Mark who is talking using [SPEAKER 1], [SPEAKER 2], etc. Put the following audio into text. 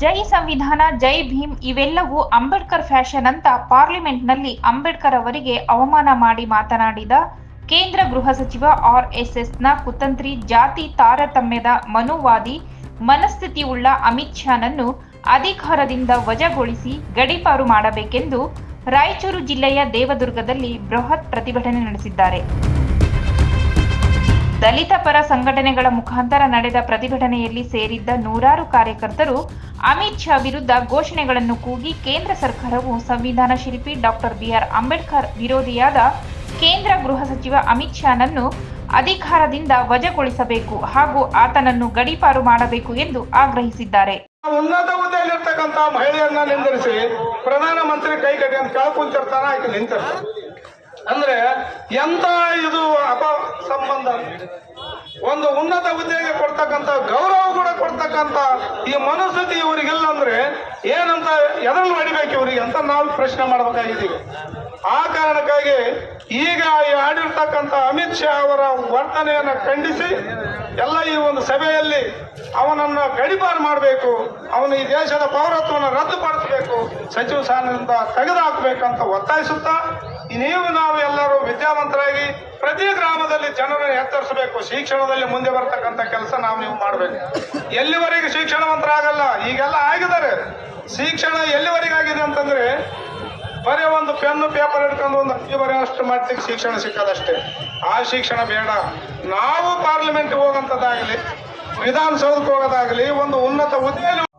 [SPEAKER 1] ಜೈ ಸಂವಿಧಾನ, ಜೈ ಭೀಮ್ ಇವೆಲ್ಲವೂ ಅಂಬೇಡ್ಕರ್ ಫ್ಯಾಷನ್ ಅಂತ ಪಾರ್ಲಿಮೆಂಟ್ನಲ್ಲಿ ಅಂಬೇಡ್ಕರ್ ಅವರಿಗೆ ಅವಮಾನ ಮಾಡಿ ಮಾತನಾಡಿದ ಕೇಂದ್ರ ಗೃಹ ಸಚಿವ ಆರ್ ಎಸ್ ಎಸ್ನ ಕುತಂತ್ರಿ ಜಾತಿ ತಾರತಮ್ಯದ ಮನುವಾದಿ ಮನಸ್ಥಿತಿಯುಳ್ಳ ಅಮಿತ್ ಶಾನನ್ನು ಅಧಿಕಾರದಿಂದ ವಜಾಗೊಳಿಸಿ ಗಡೀಪಾರು ಮಾಡಬೇಕೆಂದು ರಾಯಚೂರು ಜಿಲ್ಲೆಯ ದೇವದುರ್ಗದಲ್ಲಿ ಬೃಹತ್ ಪ್ರತಿಭಟನೆ ನಡೆಸಿದ್ದಾರೆ. ದಲಿತ ಪರ ಸಂಘಟನೆಗಳ ಮುಖಾಂತರ ನಡೆದ ಪ್ರತಿಭಟನೆಯಲ್ಲಿ ಸೇರಿದ್ದ ನೂರಾರು ಕಾರ್ಯಕರ್ತರು ಅಮಿತ್ ಶಾ ವಿರುದ್ಧ ಘೋಷಣೆಗಳನ್ನು ಕೂಗಿ ಕೇಂದ್ರ ಸರ್ಕಾರವು ಸಂವಿಧಾನ ಶಿಲ್ಪಿ ಡಾಕ್ಟರ್ ಬಿಆರ್ ಅಂಬೇಡ್ಕರ್ ವಿರೋಧಿಯಾದ ಕೇಂದ್ರ ಗೃಹ ಸಚಿವ ಅಮಿತ್ ಶಾನನ್ನು ಅಧಿಕಾರದಿಂದ ವಜಾಗೊಳಿಸಬೇಕು ಹಾಗೂ ಆತನನ್ನು ಗಡೀಪಾರು ಮಾಡಬೇಕು ಎಂದು ಆಗ್ರಹಿಸಿದ್ದಾರೆ.
[SPEAKER 2] ಉನ್ನತ ಹುದ್ದೆಯಲ್ಲಿರ್ತಕ್ಕಂಥ ಮಹಿಳೆಯನ್ನ ನಿಂದಿರಿಸಿ ಪ್ರಧಾನಮಂತ್ರಿ ಕೈ ಕಟ್ಟಿ ಆಕೆ ನಿಂತಿರ್ತಾನೆ ಅಂದ್ರೆ ಎಂತ ಇದು ಅಪ ಸಂಬಂಧ? ಒಂದು ಉನ್ನತ ಹುದ್ದೆಗೆ ಕೊಡ್ತಕ್ಕಂಥ ಗೌರವ ಕೂಡ ಕೊಡ್ತಕ್ಕಂಥ ಈ ಮನಸ್ಥಿತಿ ಇವರಿಗಿಲ್ಲ ಅಂದ್ರೆ ಏನಂತ ಎದರಲ್ಲಿ ಹೊಡಿಬೇಕು ಇವರಿಗೆ ಅಂತ ನಾವು ಪ್ರಶ್ನೆ ಮಾಡ್ಬೇಕಾಗಿದ್ದೀವಿ. ಆ ಕಾರಣಕ್ಕಾಗಿ ಈಗ ಈ ಆಡಿರ್ತಕ್ಕಂಥ ಅಮಿತ್ ಶಾ ಅವರ ವರ್ತನೆಯನ್ನು ಖಂಡಿಸಿ ಎಲ್ಲ ಈ ಒಂದು ಸಭೆಯಲ್ಲಿ ಅವನನ್ನು ಗಡಿಪಾರು ಮಾಡಬೇಕು. ಅವನು ಈ ದೇಶದ ಪೌರತ್ವವನ್ನು ಸಚಿವ ಸ್ಥಾನದಿಂದ ತೆಗೆದುಹಾಕಬೇಕಂತ ಒತ್ತಾಯಿಸುತ್ತಾ ನೀವು ನಾವು ಎಲ್ಲರೂ ವಿದ್ಯಾವಂತರಾಗಿ ಪ್ರತಿ ಗ್ರಾಮದಲ್ಲಿ ಜನರನ್ನು ಎತ್ತರಿಸಬೇಕು. ಶಿಕ್ಷಣದಲ್ಲಿ ಮುಂದೆ ಬರ್ತಕ್ಕಂಥ ಕೆಲಸ ನಾವು ನೀವು ಮಾಡಬೇಕು. ಎಲ್ಲಿವರೆಗೆ ಶಿಕ್ಷಣವಂತರಾಗಲ್ಲ ಈಗೆಲ್ಲ ಆಗಿದ್ದಾರೆ. ಶಿಕ್ಷಣ ಎಲ್ಲಿವರೆಗೆ ಆಗಿದೆ ಅಂತಂದ್ರೆ, ಬರೀ ಒಂದು ಪೆನ್ನು, ಪೇಪರ್ ಹಿಡ್ಕೊಂಡು ಒಂದು ಅಕ್ಕಿ ಅಷ್ಟು ಮಟ್ಟಿಗೆ ಶಿಕ್ಷಣ ಸಿಕ್ಕದಷ್ಟೇ. ಆ ಶಿಕ್ಷಣ ಬೇಡ. ನಾವು ಪಾರ್ಲಿಮೆಂಟ್ಗೆ ಹೋಗಂಥದ್ದಾಗಲಿ, ವಿಧಾನಸೌಧಕ್ಕೆ ಹೋಗೋದಾಗಲಿ, ಒಂದು ಉನ್ನತ ಹುದ್ದೆಯಲ್ಲಿ